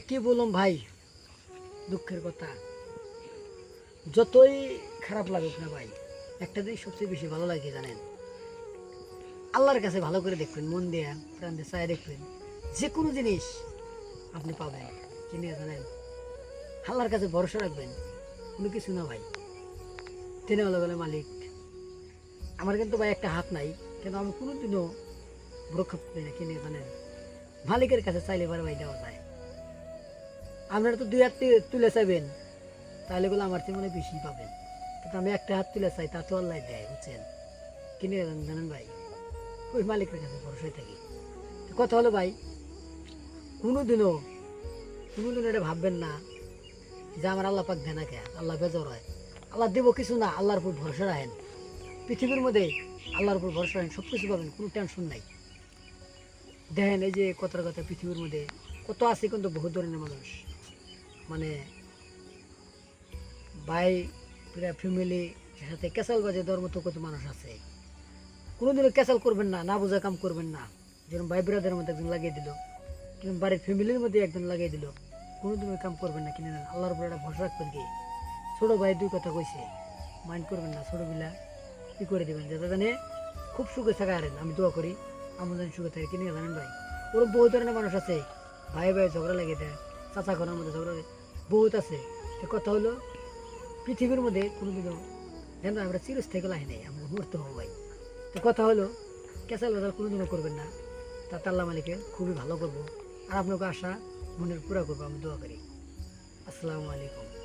কি বললাম ভাই? দুঃখের কথা। যতই খারাপ লাগুক না ভাই, একটা জিনিস সবচেয়ে বেশি ভালো লাগে জানেন? আল্লাহর কাছে ভালো করে দেখবেন, মন দিয়ে, প্রাণ দিয়ে চায় দেখবেন যে কোনো জিনিস আপনি পাবেন। কি নিয়ে জানেন? আল্লাহর কাছে ভরসা রাখবেন, কোনো কিছু না ভাই। তিনি হলো বলে মালিক। আমার কিন্তু ভাই একটা হাত নাই, কিন্তু আমি কোনোদিনও রক্ষা পাই না, কি নিয়ে জানেন? মালিকের কাছে চাইলে এবার ভাই দেওয়া যায়। আপনারা তো দুই হাত তুলে চাইবেন। তাহলে বলে আমার থেকে মনে বেশি পাবেন। কিন্তু আমি একটা হাত তুলে চাই, তা তো আল্লাহ দেয়, বুঝছেন? কিনে জানেন জানেন ভাই? ওই মালিকের কাছে ভরসায় থাকি। কথা হলো ভাই, কোনোদিনও কোনোদিনও এটা ভাববেন না যে আমার আল্লাহ পাক দেয় না কে? আল্লাহ বেজর হয়। আল্লাহ দেবো কিছু না, আল্লাহর উপর ভরসা রাখেন। পৃথিবীর মধ্যে আল্লাহর উপর ভরসা রাখেন সব কিছু পাবেন, কোনো টেনশন নাই। দেখেন এই যে কথার কথা, পৃথিবীর মধ্যে কত আছে কিন্তু বহু ধরনের মানুষ। মানে ভাই ফ্যামিলি সাথে ক্যাসাল বাজে দেওয়ার মতো কত মানুষ আছে। কোনোদিনও ক্যাসাল করবেন না না বোঝা কাম করবেন না। যেরকম ভাই ব্রাদের মধ্যে একজন লাগিয়ে দিল কিন্তু বাড়ির ফ্যামিলির মধ্যে একজন লাগিয়ে দিল কোনোদিন ওই কাম করবেন না, কিনে নেন। আল্লাহর উপর একটা ভরসা রাখবেন কি? ছোটো ভাই দুই কথা কইছে মাইন্ড করবেন না ছোটো বিলা কি করে দেবেন? যাতে জানে খুব সুখে থাকা আরেন আমি দোয়া করি জানি সুখে থাকে। কিনে জানেন ভাই? ওরকম বহু ধরনের মানুষ আছে, ভাই ভাই ঝগড়া লাগিয়ে দেয়। চাচা ঘরের মধ্যে ঝগড়া বহুত আছে। কথা হলো, পৃথিবীর মধ্যে কোনোদিনও যেন আমরা চিরস্থায়ী লাই নেই, আমরা মূর্ত হব ভাই। তো কথা হলো ক্যাসাল বাজার কোনোদিনও করবেন না। তা তাল্লা মালিকে খুবই ভালো করব। আর আপনাকে আশা মনের পুরা করব, আমি দোয়া করি। আসসালামু আলাইকুম।